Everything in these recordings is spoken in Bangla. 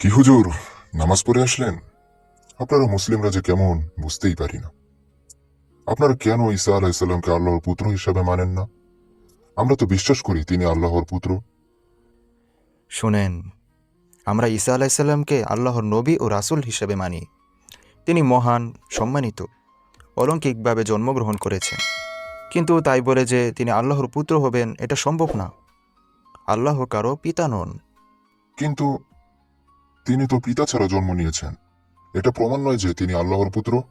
কি হুজুর? নামাজ পড়ে আসলেন? আপনারা মুসলিমরা যে কেমন বুঝতেই পারি না। আপনারা কেন ঈসা আলাইসাল্লামকে আল্লাহর পুত্র হিসাবে মানেন না? আমরা তো বিশ্বাস করি তিনি আল্লাহর পুত্র। শুনেন, আমরা ঈসা আলাইসাল্লামকে আল্লাহর নবী ও রাসুল হিসেবে মানি। তিনি মহান, সম্মানিত, অলৌকিকভাবে জন্মগ্রহণ করেছেন। কিন্তু তাই বলে যে তিনি আল্লাহর পুত্র হবেন এটা সম্ভব না। আল্লাহ কারও পিতা নন। কিন্তু তিনি তো পিতা ছাড়া জন্ম নিয়েছেন। এটা প্রমাণ নয় যে তিনি আল্লাহর পুত্র।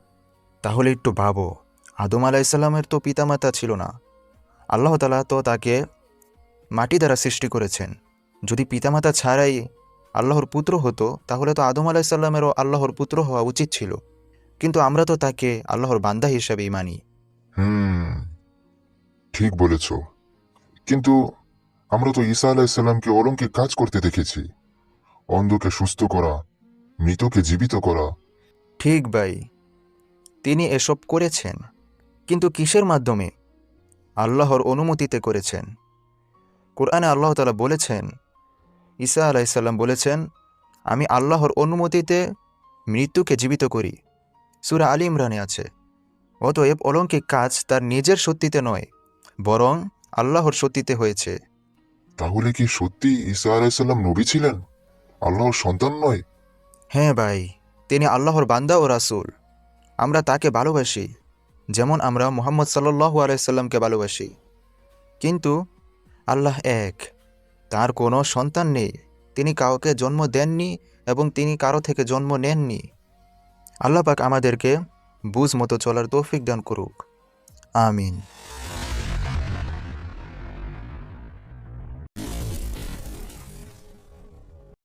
তাহলে একটু ভাবো আদম আলাইসাল্লামের তো পিতামাতা ছিল না। আল্লাহ তালা তো তাকে মাটি দ্বারা সৃষ্টি করেছেন। যদি পিতামাতা ছাড়াই আল্লাহর পুত্র হতো তাহলে তো আদম আলাইসাল্লামেরও আল্লাহর পুত্র হওয়া উচিত ছিল। কিন্তু আমরা তো তাকে আল্লাহর বান্দা হিসাবেই মানি। হুম ঠিক বলেছ। কিন্তু আমরা তো ঈসা আলাইসাল্লামকে অলঙ্কিক কাজ করতে দেখেছি। অন্ধকে সুস্থ করা, মৃতকে জীবিত করা। ঠিক ভাই, তিনি এসব করেছেন, কিন্তু কিসের মাধ্যমে? আল্লাহর অনুমতিতে করেছেন। কোরআনে আল্লাহ তালা বলেছেন, ঈসা আলাইসাল্লাম বলেছেন, আমি আল্লাহর অনুমতিতে মৃত্যুকে জীবিত করি। সুরা আলী ইমরানে আছে। অতএব অলৌকিক কাজ তার নিজের সত্যিতে নয়। বরং আল্লাহর সত্যিতে হয়েছে। তাহলে কি সত্যি ঈসা আলাইসাল্লাম নবী ছিলেন? আল্লাহর সন্তান নয়? হ্যাঁ ভাই তিনি আল্লাহর বান্দা ও রাসূল। আমরা তাকে ভালোবাসি যেমন আমরা মোহাম্মদ সাল্লাল্লাহু আলাইসাল্লামকে ভালোবাসি। কিন্তু আল্লাহ এক তার কোনো সন্তান নেই। তিনি কাউকে জন্ম দেননি এবং তিনি কারও থেকে জন্ম নেননি। আল্লাহ পাক আমাদেরকে বুঝ মতো চলার তৌফিক দান করুক। আমিন।